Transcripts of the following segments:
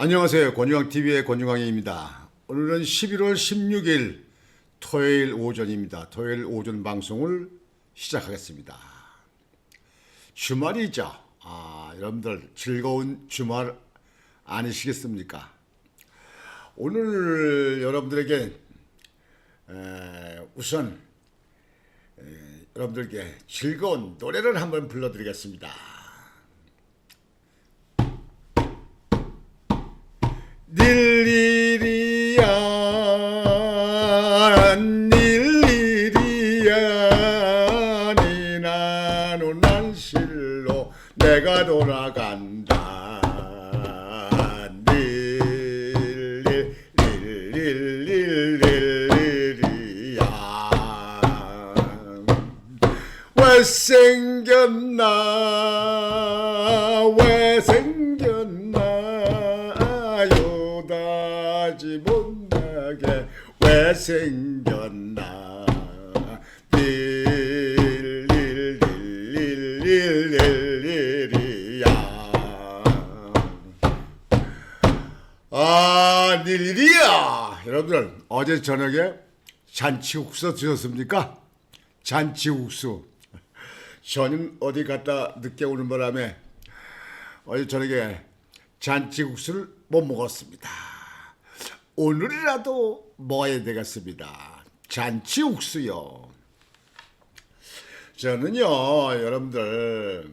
안녕하세요. 권중광TV의 권중광입니다. 오늘은 11월 16일 토요일 오전입니다. 토요일 오전 방송을 시작하겠습니다. 주말이죠. 아, 여러분들 즐거운 주말 아니시겠습니까? 오늘 여러분들에게 에, 우선 에, 여러분들께 즐거운 노래를 한번 불러드리겠습니다. 닐일이야. 닐일이야. 니나는 난실로 내가 돌아간다. 닐릴릴릴릴릴리야. 왜생 저녁에 잔치국수 드셨습니까? 잔치국수 저는 어디 갔다 늦게 오는 바람에 어제 저녁에 잔치국수를 못 먹었습니다. 오늘이라도 먹어야 되겠습니다. 잔치국수요. 저는요, 여러분들,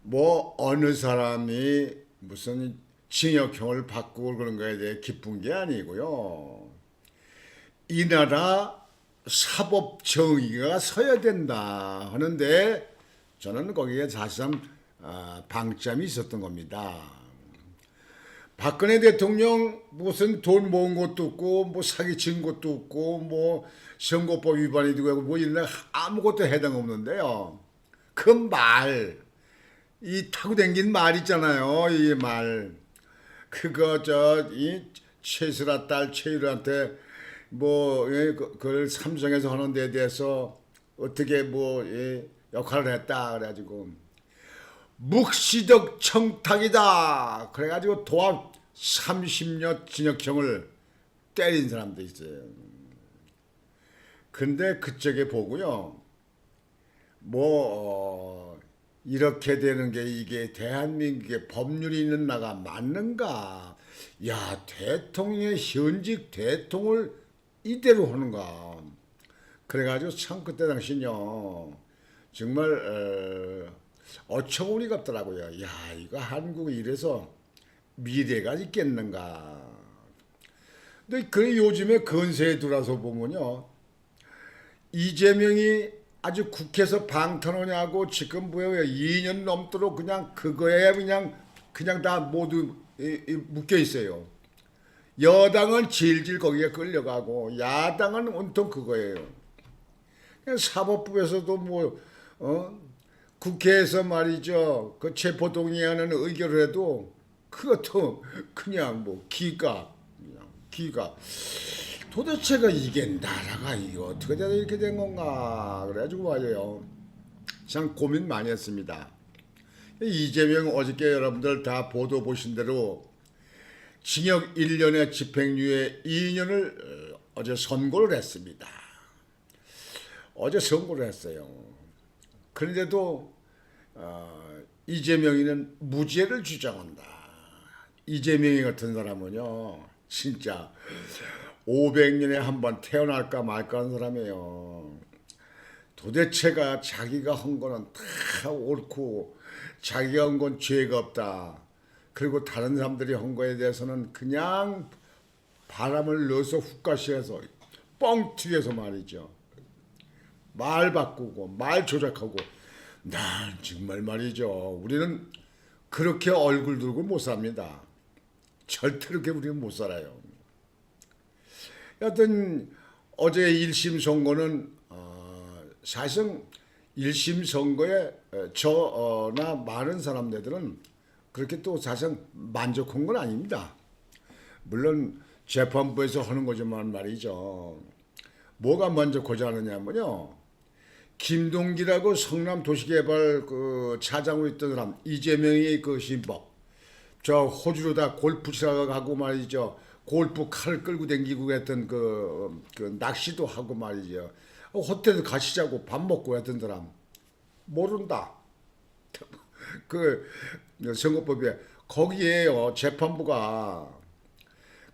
뭐, 어느 사람이 무슨 징역형을 받고 그런 거에 대해 기쁜 게 아니고요. 이 나라 사법 정의가 서야 된다 하는데 저는 거기에 사실상 아, 방점이 있었던 겁니다. 박근혜 대통령 무슨 돈 모은 것도 없고 뭐 사기 친 것도 없고 뭐 선거법 위반이 되고 뭐 이런 데 아무것도 해당 없는데요. 그 말, 이 타고 댕긴 말 있잖아요. 이 말. 그거 저 이 최수라 딸 최유라한테 뭐 예, 그- 그걸 삼성에서 하는 데에 대해서 어떻게 뭐 예, 역할을 했다 그래가지고 묵시적 청탁이다 그래가지고 도합 30년 징역형을 때린 사람도 있어요. 근데 그쪽에 보고요. 뭐 어, 이렇게 되는 게 이게 대한민국의 법률이 있는 나가 맞는가? 야 대통령의 현직 대통을 이대로 하는가? 그래가지고 참 그때 당시요 정말 어, 어처구니가 없더라고요. 야 이거 한국이 이래서 미래가 있겠는가? 근데 그 요즘에 건세에 들어서 보면요. 이재명이 아주 국회에서 방탄하냐고 지금 뭐예요 2년 넘도록 그냥 그거에 그냥 그냥 다 모두 묶여 있어요. 여당은 질질 거기에 끌려가고 야당은 온통 그거예요. 사법부에서도 뭐 어? 국회에서 말이죠 그 체포동의안은 의결을 해도 그것도 그냥 뭐 기가 그냥 기가 도대체가 이게 나라가 이게 어떻게 돼서 이렇게 된 건가 그래가지고 말이에요 참 고민 많이 했습니다 이재명 어저께 여러분들 다 보도 보신 대로 징역 1년에 집행유예 2년을 어제 선고를 했습니다 어제 선고를 했어요 그런데도 어, 이재명이는 무죄를 주장한다 이재명이 같은 사람은요 진짜 500년에 한 번 태어날까 말까 하는 사람이에요. 도대체가 자기가 한 거는 다 옳고 자기가 한 건 죄가 없다. 그리고 다른 사람들이 한 거에 대해서는 그냥 바람을 넣어서 훅가시해서 뻥 튀겨서 말이죠. 말 바꾸고 말 조작하고 난 정말 말이죠. 우리는 그렇게 얼굴 들고 못 삽니다. 절대 그렇게 우리는 못 살아요. 여튼 어제 1심 선고는 어, 사실상 1심 선거에 어, 저나 많은 사람들은 그렇게 또 사실상 만족한 건 아닙니다. 물론 재판부에서 하는 거지만 말이죠. 뭐가 만족하지 않느냐면요. 김동기라고 성남 도시개발 그 차장으로 있던 사람 이재명의 그 신법 저 호주로 다 골프 치러 가고 말이죠. 골프 칼을 끌고 댕기고 했던 그, 그 낚시도 하고 말이죠. 어, 호텔도 가시자고 밥 먹고 했던 사람 모른다. 그 선거법에 거기에요 재판부가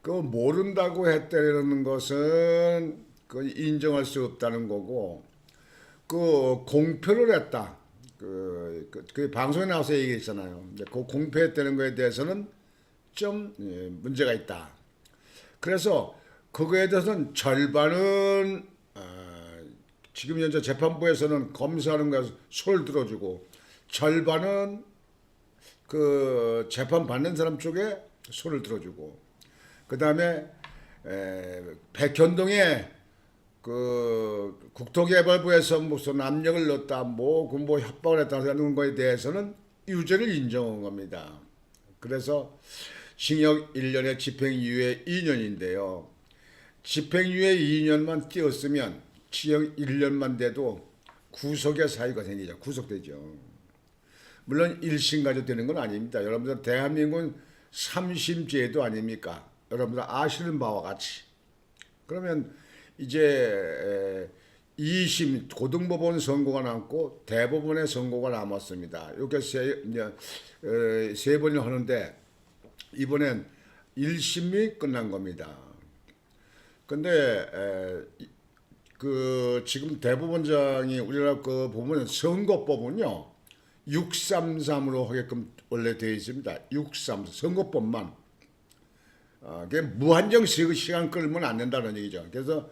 그 모른다고 했다는 것은 그 인정할 수 없다는 거고 그 공표를 했다. 그, 그, 그 방송에 나와서 얘기했잖아요. 그 공표했다는 거에 대해서는 좀 예, 문제가 있다. 그래서 그거에 대해서는 절반은 어, 지금 현재 재판부에서는 검사하는 거에 손을 들어주고 절반은 그 재판 받는 사람 쪽에 손을 들어주고 그 다음에 백현동에 그 국토개발부에서 무슨 압력을 넣었다 뭐그뭐 협박을 했다 하는 거에 대해서는 유죄를 인정한 겁니다. 그래서 징역 1년에 집행유예 2년인데요. 집행유예 2년만 띄었으면 징역 1년만 돼도 구속의 사유가 생기죠. 구속되죠. 물론 1심 가지고 되는 건 아닙니다. 여러분들 대한민국은 3심제도 아닙니까? 여러분들 아시는 바와 같이. 그러면 이제 2심 고등법원 선고가 남고 대법원의 선고가 남았습니다. 이렇게 세, 세 번이 하는데 이번엔 1심이 끝난 겁니다. 근데 에, 그 지금 대법원장이 우리나라 그 보면 선거법은요 633으로 하게끔 원래 되어 있습니다. 633 선거법만 어, 그게 무한정 시- 시간 끌면 안 된다는 얘기죠. 그래서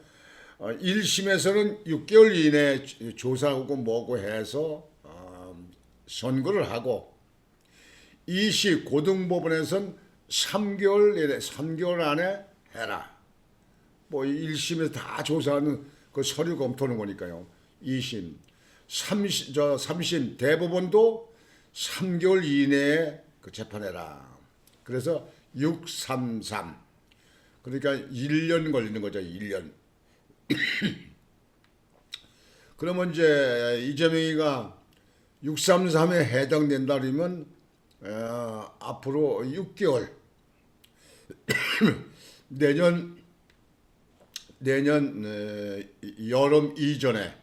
어, 1심에서는 6개월 이내 에 조사하고 뭐고 해서 어, 선고를 하고 2심 고등법원에서는 3개월 이내 3개월 안에 해라. 뭐 1심에서 다 조사하는 그 서류 검토하는 거니까요. 2심, 3심, 저 3심 대법원도 3개월 이내에 그 재판해라. 그래서 633. 그러니까 1년 걸리는 거죠. 1년. 그러면 이제 이재명이가 633에 해당된다 그러면 어, 앞으로 6개월 내년 내년 에, 여름 이전에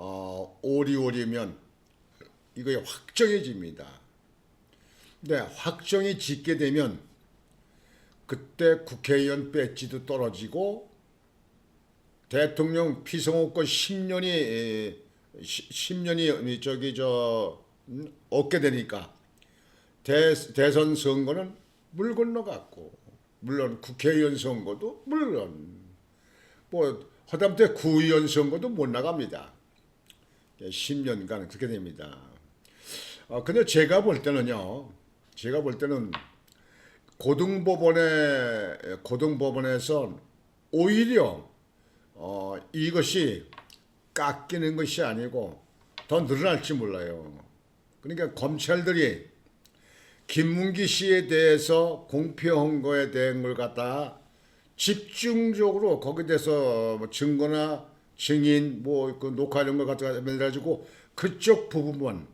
어, 오리오리면 이거 확정해집니다. 근데 확정이 짓게 되면 그때 국회의원 배지도 떨어지고 대통령 피성호권 10년이 10년이 저기 저 음, 얻게 되니까 대, 대선 선거는 물 건너갔고 물론 국회의원 선거도 물론 뭐 허담때 구의원 선거도 못 나갑니다. 10년간 그렇게 됩니다. 어, 근데 제가 볼 때는요. 제가 볼 때는 고등법원에 고등법원에서 오히려 어, 이것이 깎이는 것이 아니고 더 늘어날지 몰라요. 그러니까 검찰들이 김문기 씨에 대해서 공표한 거에 대한 걸 갖다 집중적으로 거기에 대해서 뭐 증거나 증인 뭐 그 녹화 이런 걸 갖다가 해가지고 그쪽 부분만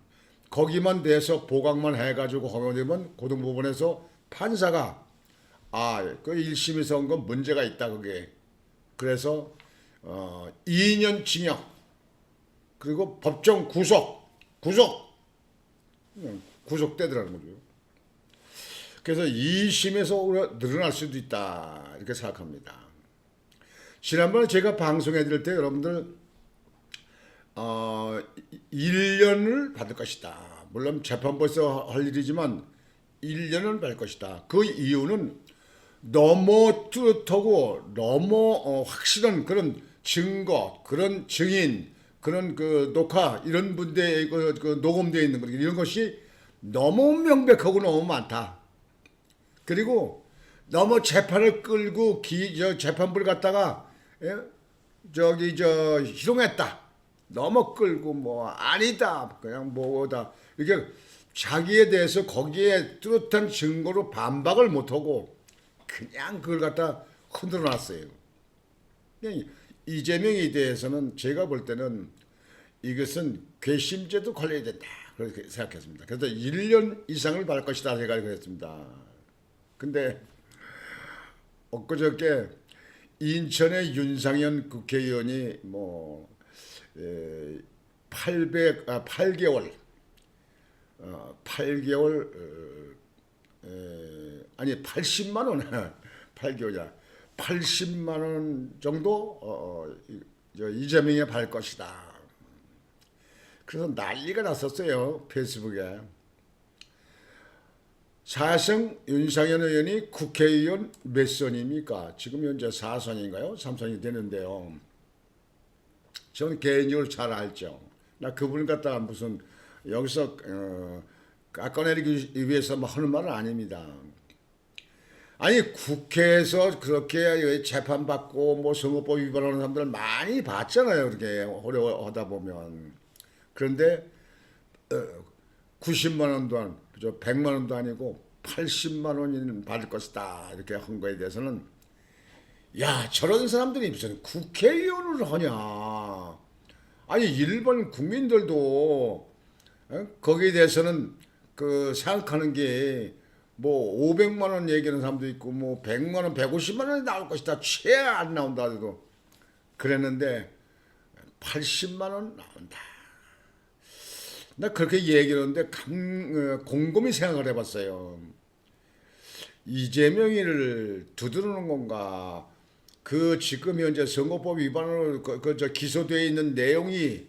거기만 대해서 보강만 해가지고 하면 되면 고등법원에서 판사가 아그 1심에서 한건 문제가 있다 그게 그래서 어 2년 징역 그리고 법정 구속 구속 구속되더라는 거죠. 그래서 2심에서 늘어날 수도 있다 이렇게 생각합니다. 지난번에 제가 방송해 드릴 때 여러분들 어 1년을 받을 것이다. 물론 재판부에서 할 일이지만 1년을 받을 것이다. 그 이유는 너무 뚜렷하고 너무 어, 확실한 그런 증거, 그런 증인, 그런 그 녹화 이런 분들 그, 그 녹음되어 있는 거 이런 것이 너무 명백하고 너무 많다. 그리고 너무 재판을 끌고 기, 저 재판부를 갖다가 예? 저기 저 희롱했다. 너무 끌고 뭐 아니다. 그냥 뭐다. 이렇게 자기에 대해서 거기에 뚜렷한 증거로 반박을 못하고 그냥 그걸 갖다 흔들어 놨어요. 그냥 이재명에 대해서는 제가 볼 때는 이것은 괘씸죄도 걸려야 된다. 그렇게 생각했습니다. 그래서 1년 이상을 받을 것이다 생각을 했습니다. 근데 엊그저께 인천의 윤상현 국회의원이 뭐 에, 800, 아, 8개월 어, 8개월 어, 에, 아니 80만 원 8개월이야 80만 원 정도 어, 어, 이재명에 받을 것이다. 그래서 난리가 났었어요 페이스북에. 사성 윤상현 의원이 국회의원 몇 선입니까? 지금 현재 4선인가요? 3선이 되는데요. 저는 개인적으로 잘 알죠. 나 그분 갖다가 무슨 여기서 어, 깎아내리기 위해서 뭐 하는 말은 아닙니다. 아니 국회에서 그렇게 재판받고 뭐 선거법 위반하는 사람들 많이 봤잖아요. 그렇게 어려워하다 보면. 그런데 어, 90만 원도 안, 그죠? 100만 원도 아니고 80만 원은 받을 것이다. 이렇게 한 거에 대해서는 야, 저런 사람들이 무슨 국회의원을 하냐. 아니, 일본 국민들도 어? 거기에 대해서는 그 생각하는 게 뭐 500만 원 얘기하는 사람도 있고 뭐 100만 원, 150만 원이 나올 것이다. 최안 나온다 해도 그랬는데 80만 원 나온다. 나 그렇게 얘기하는데 감, 어, 곰곰이 생각을 해봤어요. 이재명이를 두드리는 건가? 그 지금 현재 선거법 위반으로 그, 그, 저 기소되어 있는 내용이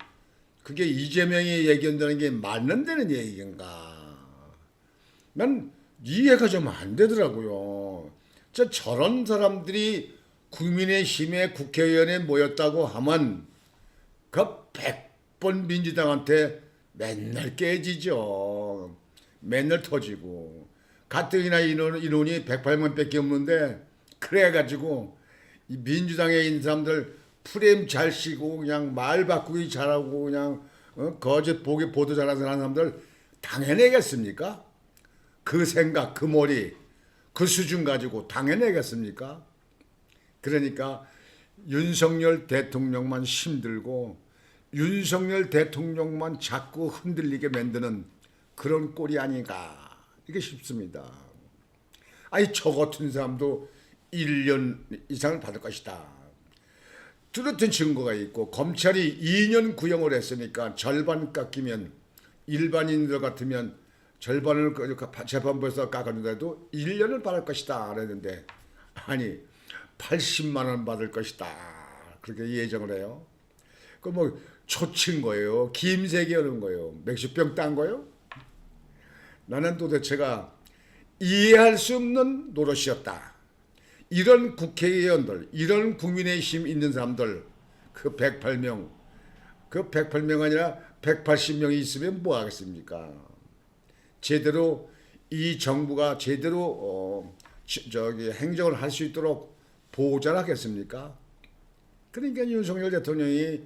그게 이재명이 얘기한다는 게 맞는다는 얘기인가? 난 이해가 좀 안 되더라고요. 저 저런 사람들이 국민의힘의 국회의원에 모였다고 하면 그 100번 민주당한테 맨날 깨지죠. 맨날 터지고. 가뜩이나 인원, 인원이 108만 밖에 없는데 그래가지고 이 민주당에 있는 사람들 프레임 잘 씌고 그냥 말 바꾸기 잘하고 그냥 어? 거짓 보기 보도 잘하는 사람들 당해내겠습니까? 그 생각, 그 머리, 그 수준 가지고 당해내겠습니까? 그러니까 윤석열 대통령만 힘들고 윤석열 대통령만 자꾸 흔들리게 만드는 그런 꼴이 아닌가 이게 싶습니다. 아니 저 같은 사람도 1년 이상을 받을 것이다. 뚜렷한 증거가 있고 검찰이 2년 구형을 했으니까 절반 깎이면 일반인들 같으면 절반을 그 재판부에서 깎아준다도 1년을 받을 것이다 그랬는데 아니 80만 원 받을 것이다 그렇게 예정을 해요. 그뭐 초친 거예요. 김세기 하는 거예요. 맥주병 딴 거예요. 나는 도대체가 이해할 수 없는 노릇이었다. 이런 국회의원들, 이런 국민의힘 있는 사람들, 그 108명, 그 108명 아니라 180명이 있으면 뭐 하겠습니까? 제대로 이 정부가 제대로 어, 지- 저기 행정을 할 수 있도록 보호를 하겠습니까? 그러니까 윤석열 대통령이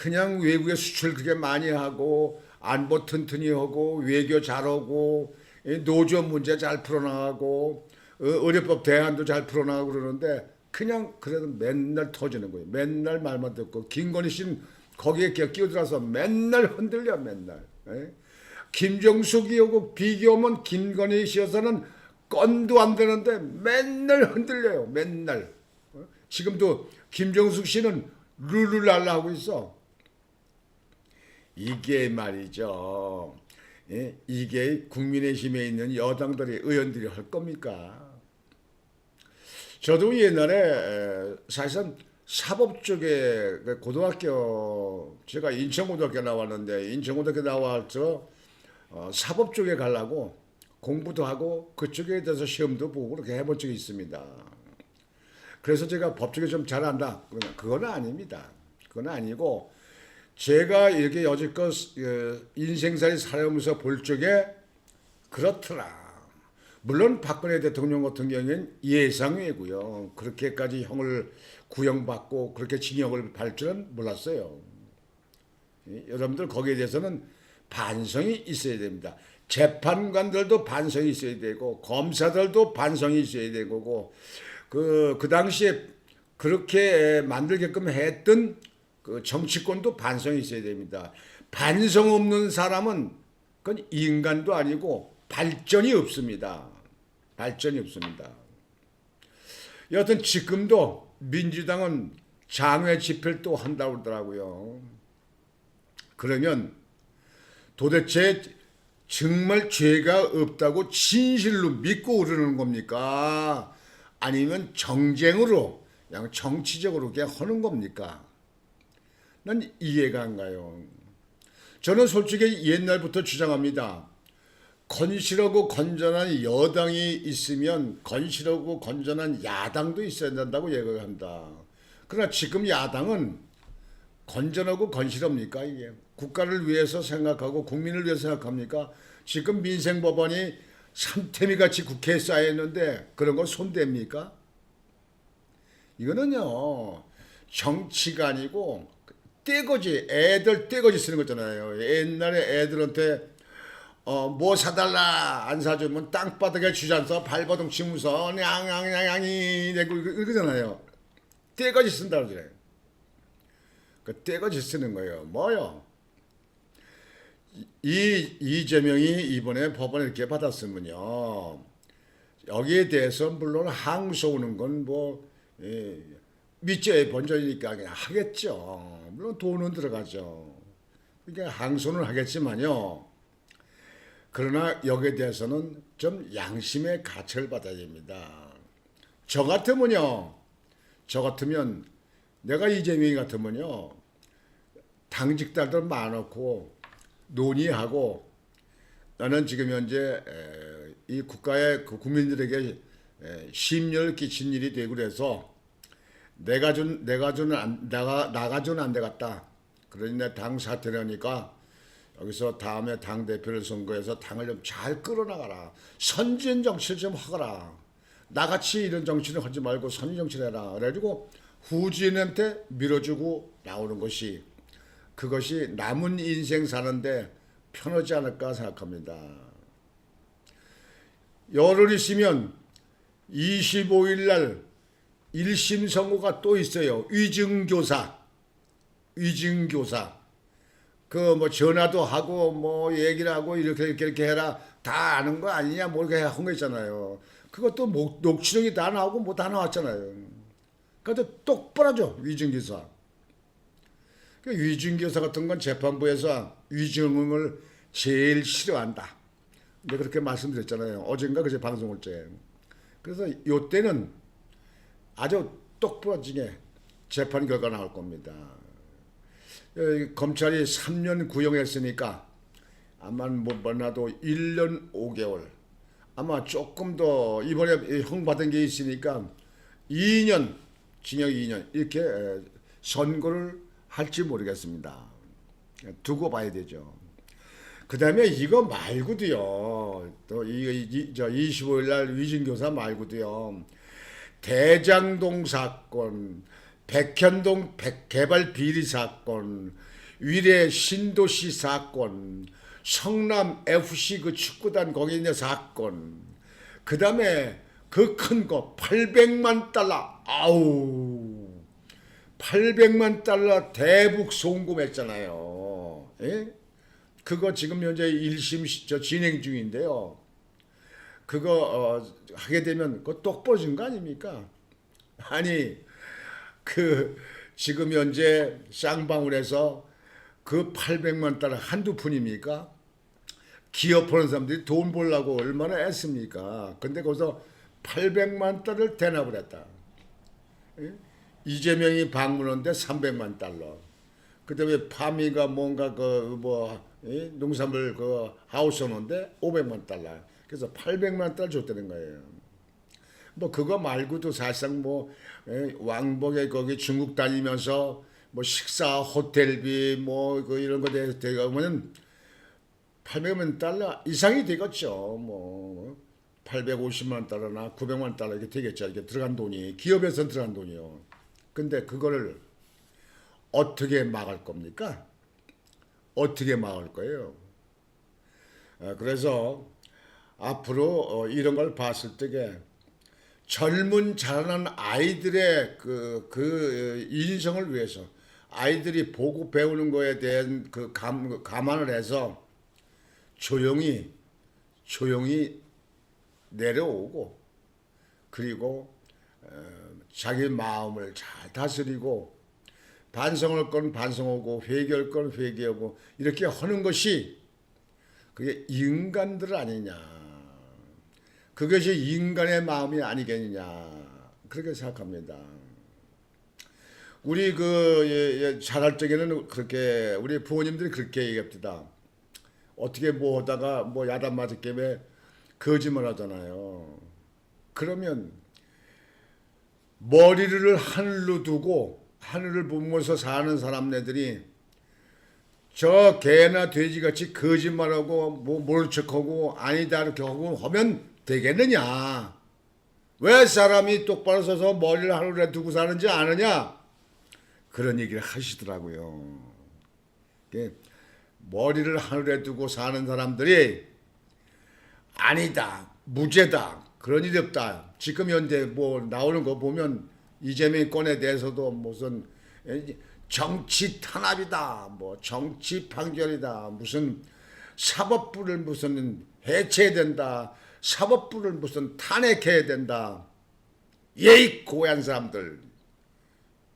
그냥 외국에 수출 그렇게 많이 하고 안보 튼튼히 하고 외교 잘하고 이 노조 문제 잘 풀어나가고 어, 의료법 대안도 잘 풀어나가고 그러는데 그냥 그래도 맨날 터지는 거예요. 맨날 말만 듣고 김건희 씨는 거기에 끼- 끼어들어서 맨날 흔들려 맨날. 예? 김정숙이 오고 비교하면 김건희 씨여서는 건도 안 되는데 맨날 흔들려요. 맨날. 어? 지금도 김정숙 씨는 룰루랄라 하고 있어. 이게 말이죠. 예? 이게 국민의힘에 있는 여당들이 의원들이 할 겁니까? 저도 옛날에 에, 사실은 사법 쪽에 그 고등학교 제가 인천고등학교 나왔는데 인천고등학교 나와서 어, 사법 쪽에 가려고 공부도 하고 그쪽에 대해서 시험도 보고 그렇게 해본 적이 있습니다. 그래서 제가 법 쪽에 좀 잘한다. 그건 아닙니다. 그건 아니고 제가 이렇게 여지껏 어, 인생살이 살아오면서 볼 적에 그렇더라. 물론 박근혜 대통령 같은 경우에는 예상외고요. 그렇게까지 형을 구형받고 그렇게 징역을 받을 줄은 몰랐어요. 예, 여러분들 거기에 대해서는 반성이 있어야 됩니다. 재판관들도 반성이 있어야 되고 검사들도 반성이 있어야 되고 그, 그 당시에 그렇게 만들게끔 했던 그 정치권도 반성이 있어야 됩니다. 반성 없는 사람은 그건 인간도 아니고 발전이 없습니다. 발전이 없습니다. 여하튼 지금도 민주당은 장외 집회를 또 한다고 그러더라고요. 그러면 도대체 정말 죄가 없다고 진실로 믿고 그러는 겁니까? 아니면 정쟁으로 그냥 정치적으로 그냥 하는 겁니까? 난 이해가 안 가요. 저는 솔직히 옛날부터 주장합니다. 건실하고 건전한 여당이 있으면 건실하고 건전한 야당도 있어야 된다고 얘기한다. 그러나 지금 야당은 건전하고 건실합니까 이게 국가를 위해서 생각하고 국민을 위해서 생각합니까? 지금 민생 법안이 삼태미 같이 국회에 쌓여 있는데 그런 거 손댑니까? 이거는요 정치가 아니고 떼거지 애들 떼거지 쓰는 거잖아요. 옛날에 애들한테 어 뭐 사달라 안 사주면 땅바닥에 주저앉아서 발버둥 치면서 냥냥냥냥이 내고 이러잖아요. 떼거지 쓴다 그러잖아요. 그 떼거지 쓰는 거예요. 뭐요? 이 이재명이 이번에 법원에 이렇게 받았으면요. 여기에 대해서 물론 항소하는 건뭐 예, 밑죄 번전이니까 그냥 하겠죠. 물론 돈은 들어가죠. 그러니까 항소는 하겠지만요. 그러나 여기에 대해서는 좀 양심의 가책을 받아야 됩니다. 저 같으면요. 저 같으면 내가 이재명이 같으면요. 당직자들 많고 논의하고 나는 지금 현재 에, 이 국가의 그 국민들에게 에, 심려를 끼친 일이 되고 그래서 내가 준 내가 준은 안 나가 나가 주는 안 되겠다. 그러니 내당 사퇴를 하니까 여기서 다음에 당 대표를 선거해서 당을 좀 잘 끌어나가라. 선진 정치를 좀 하거라. 나같이 이런 정치를 하지 말고 선진 정치를 해라. 그래가지고 후진한테 밀어주고 나오는 것이 그것이 남은 인생 사는데 편하지 않을까 생각합니다. 열흘 있으면 25일 날 1심 선고가 또 있어요. 위증교사. 위증교사. 그 뭐 전화도 하고 뭐 얘기를 하고 이렇게 이렇게, 이렇게 해라. 다 아는 거 아니냐 뭐 이렇게 한 거 있잖아요. 그것도 목, 녹취록이 다 나오고 뭐 다 나왔잖아요. 그래도 똑바로죠. 위증교사. 그 위증교사 같은 건 재판부에서 위증을 제일 싫어한다. 근데 그렇게 말씀드렸잖아요. 어젠가 그제 방송을 때. 그래서 요때는 아주 똑부러지게 재판 결과 나올 겁니다. 어, 검찰이 3년 구형했으니까 아마 못 만나도 1년 5개월 아마 조금 더 이번에 형 받은 게 있으니까 2년 징역 2년 이렇게 에, 선고를 할지 모르겠습니다. 두고 봐야 되죠. 그 다음에 이거 말고도요. 또 이거 이, 저 25일 날 위진교사 말고도요. 대장동 사건, 백현동 백- 개발 비리 사건, 위례 신도시 사건, 성남 FC 그 축구단 거기 있는 사건, 그 다음에 그 큰 거 800만 달러, 아우, 800만 달러 대북 송금했잖아요. 예? 그거 지금 현재 1심 시- 저 진행 중인데요. 그거 어, 하게 되면 그거 똑부러진 거 아닙니까? 아니 그 지금 현재 쌍방울에서 그 800만 달러 한두 푼입니까? 기업하는 사람들이 돈 벌려고 얼마나 애씁니까? 근데 거기서 800만 달러를 대납을 했다. 예? 이재명이 방문하는데 300만 달러. 그다음에 파미가 뭔가 그 뭐 농산물 그 하우스 오는데 500만 달러. 그래서 800만 달러 줬다는 거예요. 뭐 그거 말고도 사실상 뭐 에, 왕복에 거기 중국 다니면서 뭐 식사 호텔비 뭐 그 이런 거 대- 대가면은 800만 달러 이상이 되겠죠. 뭐 850만 달러나 900만 달러 이렇게 되겠죠. 이게 들어간 돈이 기업에서 들어간 돈이요. 근데 그거를 어떻게 막을 겁니까? 어떻게 막을 거예요? 아, 그래서 앞으로 어, 이런 걸 봤을 때게 젊은 자라는 아이들의 그, 그 인성을 위해서 아이들이 보고 배우는 거에 대한 그 감, 감안을 해서 조용히 조용히 내려오고 그리고 어, 자기 마음을 잘 다스리고 반성할 건 반성하고 회개할 건 회개하고 이렇게 하는 것이 그게 인간들 아니냐 그것이 인간의 마음이 아니겠느냐 그렇게 생각합니다. 우리 그 예, 예, 자랄 적에는 그렇게 우리 부모님들이 그렇게 얘기합니다. 어떻게 뭐 하다가 뭐 야단 맞을 게임에 거짓말 하잖아요. 그러면 머리를 하늘로 두고 하늘을 보면서 사는 사람네들이 저 개나 돼지같이 거짓말하고 뭐 모른 척하고 아니다 이렇게 하고 하면 되겠느냐? 왜 사람이 똑바로 서서 머리를 하늘에 두고 사는지 아느냐? 그런 얘기를 하시더라고요. 이게 머리를 하늘에 두고 사는 사람들이 아니다, 무죄다, 그런 일이 없다. 지금 현재 뭐 나오는 거 보면 이재명 건에 대해서도 무슨 정치 탄압이다, 뭐 정치 판결이다, 무슨 사법부를 무슨 해체해야 된다, 사법부를 무슨 탄핵해야 된다. 예의 고얀 사람들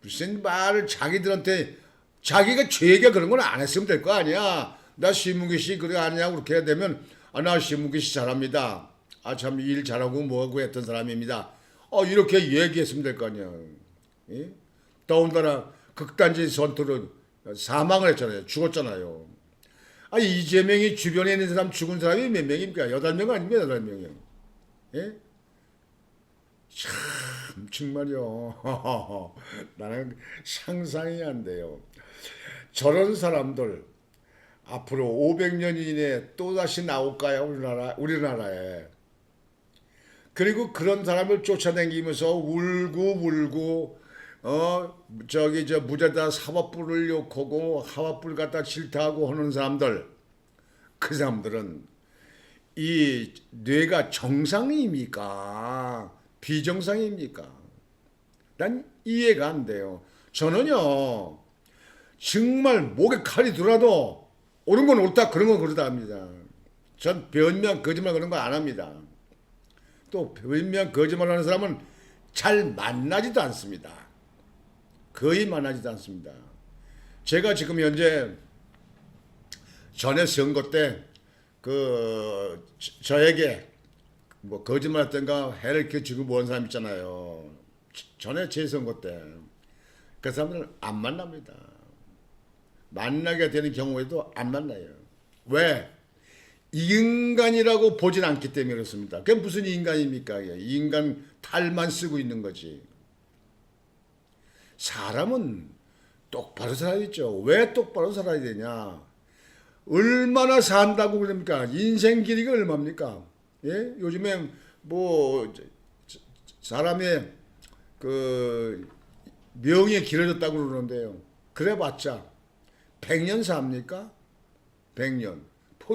무슨 말을 자기들한테 자기가 죄가 그런 건 안 했으면 될 거 아니야. 나 신문기 씨 그래 아니냐고 그렇게 해야 되면 아, 나 신문기 씨 잘합니다. 아 참 일 잘하고 뭐하고 했던 사람입니다. 어 이렇게 얘기했으면 될 거 아니야. 예? 더군다나 극단지 선투로 사망을 했잖아요. 죽었잖아요. 아 이재명이 주변에 있는 사람 죽은 사람이 몇 명입니까? 여덟 명 아닙니까? 여덟 명이요. 예? 참 정말요. 나는 상상이 안 돼요. 저런 사람들 앞으로 500년 이내에 또 다시 나올까요? 우리나라 우리나라에. 그리고 그런 사람을 쫓아다니면서 울고 울고 어 저기 저 무죄다 사법부를 욕하고 하와불 갖다 질타하고 하는 사람들 그 사람들은 이 뇌가 정상입니까 비정상입니까? 난 이해가 안 돼요. 저는요 정말 목에 칼이 들어도 옳은 건 옳다 그런 건 그러다 합니다. 전 변명 거짓말 그런 거 안 합니다. 또 변명 거짓말하는 사람은 잘 만나지도 않습니다. 거의 만나지도 않습니다. 제가 지금 현재 전에 선거 때 그 저에게 뭐 거짓말했던가 해를 끼치고 모은 사람 있잖아요. 전에 제 선거 때 그 사람들은 안 만납니다. 만나게 되는 경우에도 안 만나요. 왜? 인간이라고 보진 않기 때문에 그렇습니다. 그게 무슨 인간입니까? 인간 탈만 쓰고 있는 거지. 사람은 똑바로 살아야죠. 왜 똑바로 살아야 되냐? 얼마나 산다고 그럽니까? 인생 길이가 얼마입니까? 예? 요즘에 뭐 사람의 그 명이 길어졌다고 그러는데요. 그래봤자 100년 삽니까? 100년.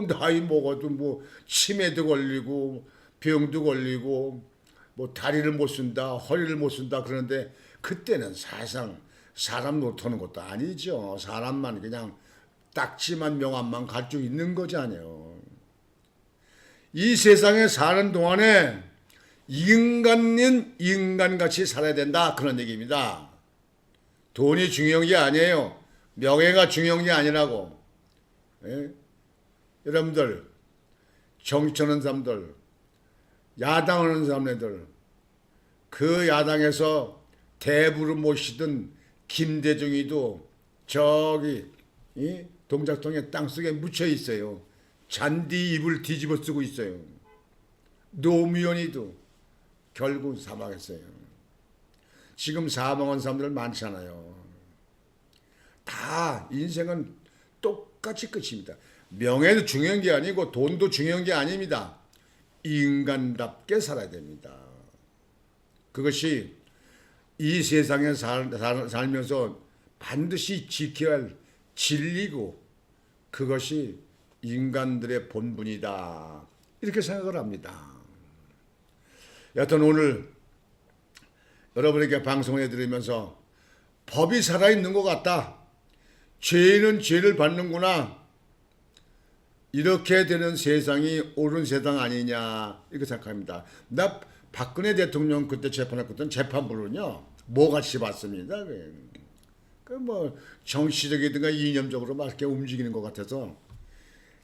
나이 먹어도 뭐 치매도 걸리고 병도 걸리고 뭐 다리를 못 쓴다, 허리를 못 쓴다 그러는데 그때는 사실상 사람 노트는 것도 아니죠. 사람만 그냥 딱지만 명함만 가지고 있는 거잖아요. 이 세상에 사는 동안에 인간은 인간같이 살아야 된다 그런 얘기입니다. 돈이 중요한 게 아니에요. 명예가 중요한 게 아니라고. 예? 여러분들 정치하는 사람들 야당하는 사람들 그 야당에서 대부를 모시던 김대중이도 저기 이 동작동에 땅속에 묻혀 있어요. 잔디 잎을 뒤집어 쓰고 있어요. 노무현이도 결국 사망했어요. 지금 사망한 사람들 많잖아요. 다 인생은 똑같이 끝입니다. 명예도 중요한 게 아니고 돈도 중요한 게 아닙니다. 인간답게 살아야 됩니다. 그것이 이 세상에 살, 살, 살면서 반드시 지켜야 할 진리고 그것이 인간들의 본분이다. 이렇게 생각을 합니다. 여튼 오늘 여러분에게 방송을 해드리면서 법이 살아있는 것 같다. 죄는 죄를 받는구나. 이렇게 되는 세상이 옳은 세상 아니냐 이렇게 생각합니다. 나 박근혜 대통령 그때 재판했거든 재판부는요 뭐같이 봤습니다. 그뭐 정치적이든가 이념적으로 막 이렇게 움직이는 것 같아서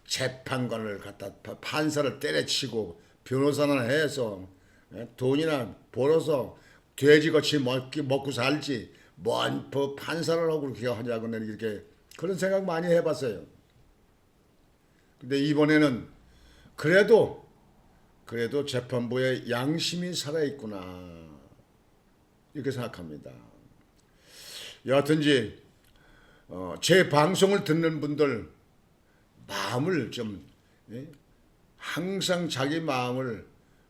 재판관을 갖다 파- 판사를 때려치고 변호사나 해서 예, 돈이나 벌어서 돼지같이 먹고 살지 뭔뭐 판사를 하고 그렇게 하냐고 내는 이렇게 그런 생각 많이 해봤어요. 근데 이번에는 그래도 그래도 재판부에 양심이 살아있구나 이렇게 생각합니다. 여하튼지 어, 제 방송을 듣는 분들 마음을 좀 예? 항상 자기 마음을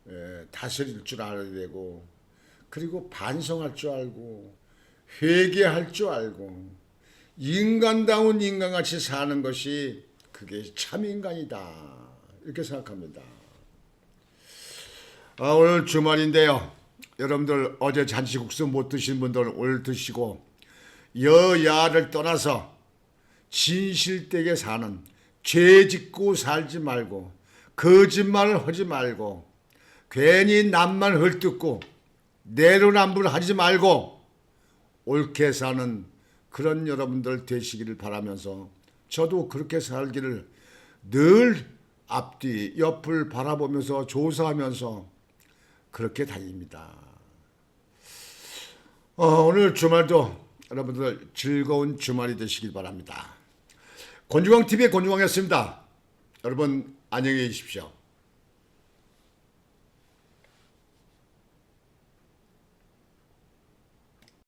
예, 다스릴 줄 알아야 되고 그리고 반성할 줄 알고 회개할 줄 알고 인간다운 인간같이 사는 것이 그게 참 인간이다 이렇게 생각합니다. 아, 오늘 주말인데요. 여러분들 어제 잔치국수 못 드신 분들 오늘 드시고 여야를 떠나서 진실되게 사는 죄 짓고 살지 말고 거짓말을 하지 말고 괜히 남만 헐뜯고 내로남불하지 말고 옳게 사는 그런 여러분들 되시기를 바라면서 저도 그렇게 살기를 늘 앞뒤 옆을 바라보면서 조사하면서 그렇게 다닙니다. 어, 오늘 주말도 여러분들 즐거운 주말이 되시길 바랍니다. 권중광 TV의 권중광이었습니다. 여러분 안녕히 계십시오.